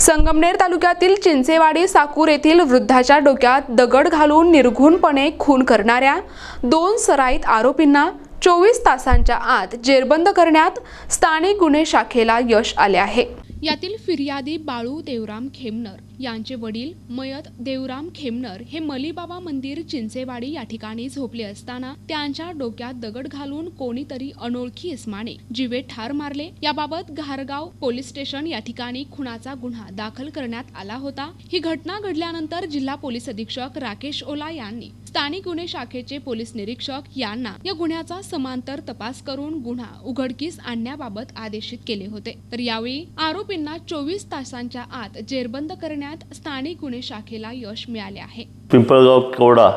संगमनेर तालुक्यातील चिंचेवाडी साकूर येथील वृद्धाच्या डोक्यात दगड घालून निर्घुणपणे खून करणाऱ्या दोन सराईत आरोपींना चोवीस तासांच्या आत जेरबंद करण्यात स्थानिक गुन्हे शाखेला यश आले आहे. यातील फिर्यादी बाळू देवराम खेमनर. यांचे वडील मयत देवराम खेमनर हे मलीबाबा मंदिर चिंचेवाडी या ठिकाणी झोपले असताना त्यांच्या डोक्यात दगड घालून कोणीतरी अनोळखी इस्माने जीवे ठार मारले. याबाबत घारगाव पोलीस स्टेशन या ठिकाणी खुनाचा गुन्हा दाखल करण्यात आला होता. ही घटना घडल्यानंतर जिल्हा पोलीस अधीक्षक राकेश ओला यांनी स्थानिक गुन्हे शाखेचे पोलीस निरीक्षक यांना या गुन्ह्याचा समांतर तपास करून गुन्हा उघडकीस आणण्याबाबत आदेशित केले होते. तर यावेळी आरोपींना चोवीस तासांच्या आत जेरबंद करण्यात स्थानिक गुन्हे शाखेला यश मिळाले आहे. पिंपळगाव कोडा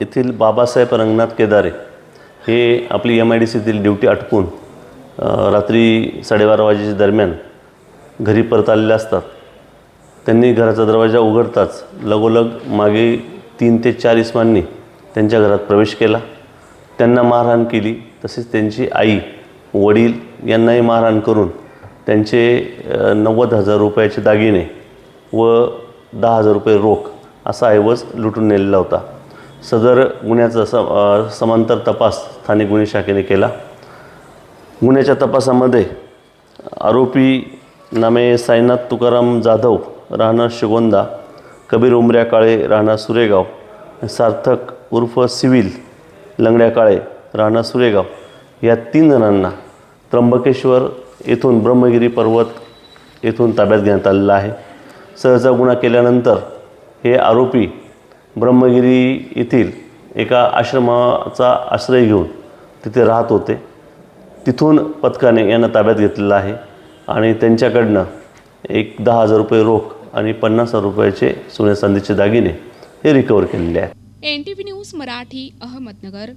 येथील बाबासाहेब रंगनाथ केदारे हे आपली एम आय डी सीतील ड्युटी आटपून रात्री साडेबारा वाजेच्या दरम्यान घरी परत आलेले असतात. त्यांनी घराचा दरवाजा उघडताच लगोलग मागे तीन ते चार इस्मांनी त्यांच्या घरात प्रवेश केला. त्यांना मारहाण केली. तसेच त्यांची आई वडील यांनाही मारहाण करून त्यांचे नव्वद हजार रुपयाचे दागिने व दहा हजार रुपये रोख असा ऐवज लुटून नेलेला होता. सदर गुन्ह्याचा स समांतर तपास स्थानिक गुन्हे शाखेने केला. गुन्ह्याच्या तपासामध्ये आरोपी नामे साईनाथ तुकाराम जाधव राहणार शिगोंदा कबीर उमऱ्या काळे राहणार सुरेगाव सार्थक उर्फ सिव्हिल लंगड्या काळे राहणार सुरेगाव या तीन जणांना त्र्यंबकेश्वर येथून ब्रह्मगिरी पर्वत येथून ताब्यात घेण्यात आलेला आहे. सहसा गुन्हा केल्यानंतर हे आरोपी ब्रह्मगिरी येथील एका आश्रमाचा आश्रय घेऊन तिथे राहत होते. तिथून पथकाने यांना ताब्यात घेतलेलं आहे आणि त्यांच्याकडनं एक दहा हजार रुपये रोख आणि पन्नास हजार रुपयाचे सोन्या चांदीचे दागिने हे रिकवर केलेले आहेत. N T V news Marathi Ahmednagar.